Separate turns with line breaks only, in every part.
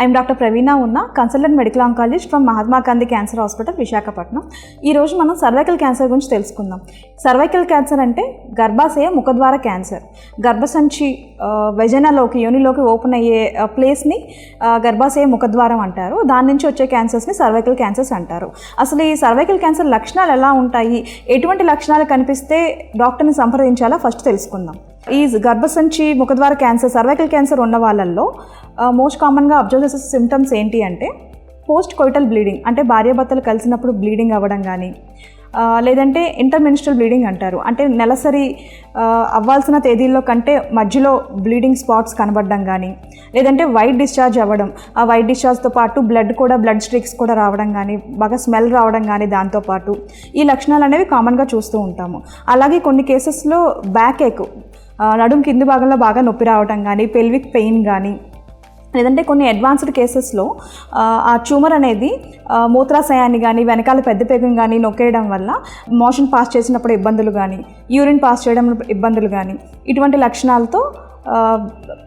I'm doctor Praveena ఉన్న consultant medical oncologist from Mahatma Gandhi cancer hospital Visakhapatnam. ఈరోజు మనం cervical cancer గురించి తెలుసుకుందాం. సర్వైకల్ క్యాన్సర్ అంటే గర్భాశయ ముఖద్వార క్యాన్సర్. గర్భసంచి వెజనలోకి యోనిలోకి ఓపెన్ అయ్యే ప్లేస్ని గర్భాశయ ముఖద్వారం అంటారు. దాని నుంచి వచ్చే క్యాన్సర్స్ని సర్వైకల్ క్యాన్సర్స్ అంటారు. అసలు ఈ సర్వైకల్ క్యాన్సర్ లక్షణాలు ఎలా ఉంటాయి? ఎటువంటి లక్షణాలు కనిపిస్తే డాక్టర్ని సంప్రదించాలో? ఫస్ట్ తెలుసుకుందాం. ఈ గర్భసంచి ముఖద్వార క్యాన్సర్ సర్వైకల్ క్యాన్సర్ ఉన్న వాళ్ళల్లో మోస్ట్ కామన్గా అబ్జర్వ్ చేసే సిమ్టమ్స్ ఏంటి అంటే పోస్ట్ కోయిటల్ బ్లీడింగ్ అంటే భార్యాభర్తలు కలిసినప్పుడు బ్లీడింగ్ అవ్వడం కానీ లేదంటే ఇంటర్మినిస్ట్రల్ బ్లీడింగ్ అంటారు. అంటే నెలసరి అవ్వాల్సిన తేదీల్లో కంటే మధ్యలో బ్లీడింగ్ స్పాట్స్ కనబడడం కానీ లేదంటే వైట్ డిశ్చార్జ్ అవ్వడం ఆ వైట్ డిశ్చార్జ్తో పాటు బ్లడ్ కూడా బ్లడ్ స్ట్రిక్స్ కూడా రావడం కానీ బాగా స్మెల్ రావడం కానీ దాంతోపాటు ఈ లక్షణాలు అనేవి కామన్గా చూస్తూ ఉంటాము. అలాగే కొన్ని కేసెస్లో బ్యాక్ ఏక్ నడుం కింది భాగంలో బాగా నొప్పి రావడం కానీ పెల్విక్ పెయిన్ కానీ లేదంటే కొన్ని అడ్వాన్స్డ్ కేసెస్లో ఆ, ట్యూమర్ అనేది మూత్రాశయాన్ని కానీ వెనకాల పెద్ద పేగం కానీ నొక్కేయడం వల్ల మోషన్ పాస్ చేసినప్పుడు ఇబ్బందులు కానీ యూరిన్ పాస్ చేయడం ఇబ్బందులు కానీ ఇటువంటి లక్షణాలతో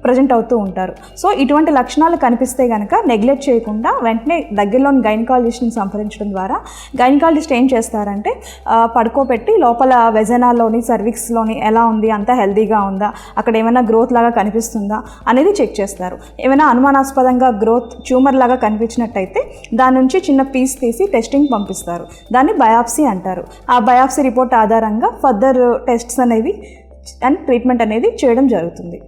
ప్రజెంట్ అవుతూ ఉంటారు. సో ఇటువంటి లక్షణాలు కనిపిస్తే కనుక నెగ్లెక్ట్ చేయకుండా వెంటనే దగ్గరలోని గైనకాలజిస్ట్ని సంప్రదించడం ద్వారా గైనకాలజిస్ట్ ఏం చేస్తారంటే పడుకోబెట్టి లోపల వెజనాల్లోని సర్విక్స్లోని ఎలా ఉంది అంతా హెల్దీగా ఉందా అక్కడ ఏమైనా గ్రోత్ లాగా కనిపిస్తుందా అనేది చెక్ చేస్తారు. ఏమైనా అనుమానాస్పదంగా గ్రోత్ ట్యూమర్ లాగా కనిపించినట్టయితే దాని నుంచి చిన్న పీస్ తీసి టెస్టింగ్ పంపిస్తారు. దాన్ని బయాప్సీ అంటారు. ఆ బయాప్సీ రిపోర్ట్ ఆధారంగా ఫర్దర్ టెస్ట్స్ అనేవి అండ్ ట్రీట్మెంట్ అనేది చేయడం జరుగుతుంది.